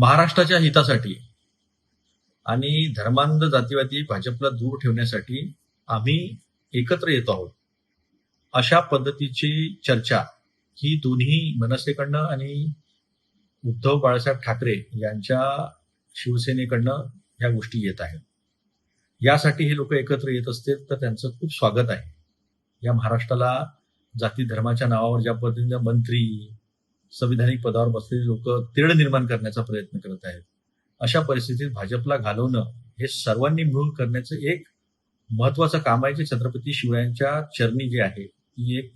महाराष्ट्राच्या हितासाठी आणि धर्मांध जातीवादी भाजपला दूर ठेवण्यासाठी आम्ही एकत्र येत आहोत. अशा पद्धतीची चर्चा ही दोन्ही मनसेकडनं आणि उद्धव बाळासाहेब ठाकरे यांच्या शिवसेनेकडनं ह्या गोष्टी येत आहेत. यासाठी हे लोक एकत्र येत असतील तर त्यांचं खूप स्वागत आहे. या महाराष्ट्राला जाती धर्माच्या नावावर ज्या पद्धतीनं मंत्री संविधानिक पदावर बसलेले लोक तिरड निर्माण करण्याचा प्रयत्न करत आहेत. अशा परिस्थितीत भाजपला घालवणं हे सर्वांनी मिळून करण्याचं एक महत्वाचं काम आहे जे छत्रपती शिवरायांच्या चरणी जे आहे ती एक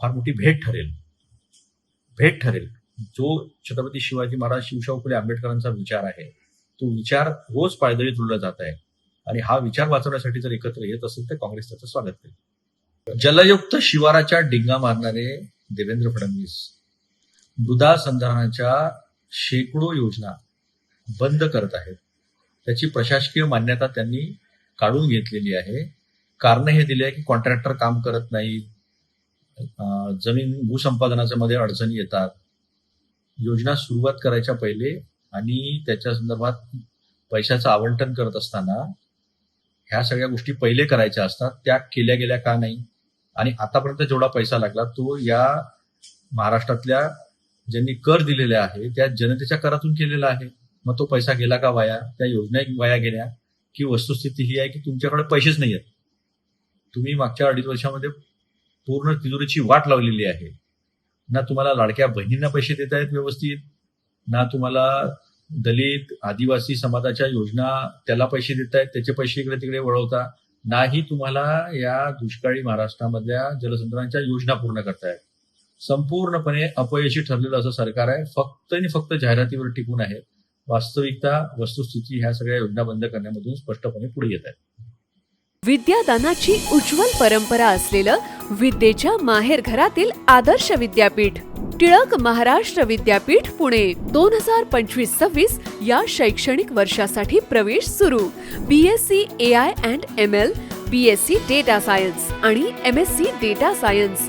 फार मोठी भेट ठरेल. भेट ठरेल. जो छत्रपती शिवाजी महाराज शिवशाहू फुले आंबेडकरांचा विचार आहे तो विचार रोज पायदळी तुडला जात आहे. आणि हा विचार वाचवण्यासाठी जर एकत्र येत असेल तर काँग्रेस त्याचं स्वागत करेल. जलयुक्त शिवाराच्या डिंगा मारणारे देवेंद्र फडणवीस मृदा संधारणाच्या शेकडो योजना बंद करत आहेत. त्याची प्रशासकीय मान्यता त्यांनी काढून घेतलेली आहे. कारण हे दिले आहे की कॉन्ट्रॅक्टर काम करत नाहीत. जमीन भूसंपादनाच्या मध्ये अडचणी येतात. योजना सुरुवात करायच्या पहिले आणि त्याच्या संदर्भात पैशाचं आवंटन करत असताना ह्या सगळ्या गोष्टी पहिले करायच्या असतात. त्या केल्या गेल्या का नाही? आणि आतापर्यंत जेवढा पैसा लागला तो या महाराष्ट्रातल्या ज्यांनी कर दिलेले आहे त्या जनतेच्या करातून केलेला आहे. मग तो पैसा गेला का वाया? त्या योजना वाया गेल्या. की वस्तुस्थिती ही आहे की तुमच्याकडे पैसेच नाही आहेत. तुम्ही मागच्या अडीच वर्षामध्ये पूर्ण तिजोरीची वाट लावलेली आहे. ना तुम्हाला लाडक्या बहिणींना पैसे देत आहेत व्यवस्थित ना तुम्हाला दलित आदिवासी समाजाच्या योजना त्याला पैसे देत आहेत त्याचे पैसे इकडे तिकडे वळवता. नाही तुम्हाला या दुष्काळी महाराष्ट्रामधल्या जलसंधारणाच्या योजना पूर्ण करतायत संपूर्णपणे अपयशी ठरलेलं असं सरकार आहे. फक्त आणि फक्त जाहिरातीवर टिकून आहे. वास्तविकता वस्तुस्थिती ह्या सगळ्या योजना बंद करण्यामधून स्पष्टपणे पुढे येत आहे. विद्यादानाची उज्ज्वल परंपरा असलेलं विद्येच्या माहेर घरातील आदर्श विद्यापीठ टिळक महाराष्ट्र विद्यापीठ पुणे. दोन हजार पंचवीस सव्वीस या शैक्षणिक वर्षासाठी प्रवेश सुरू. B S C A I and M L B S C data science आणि M S C data science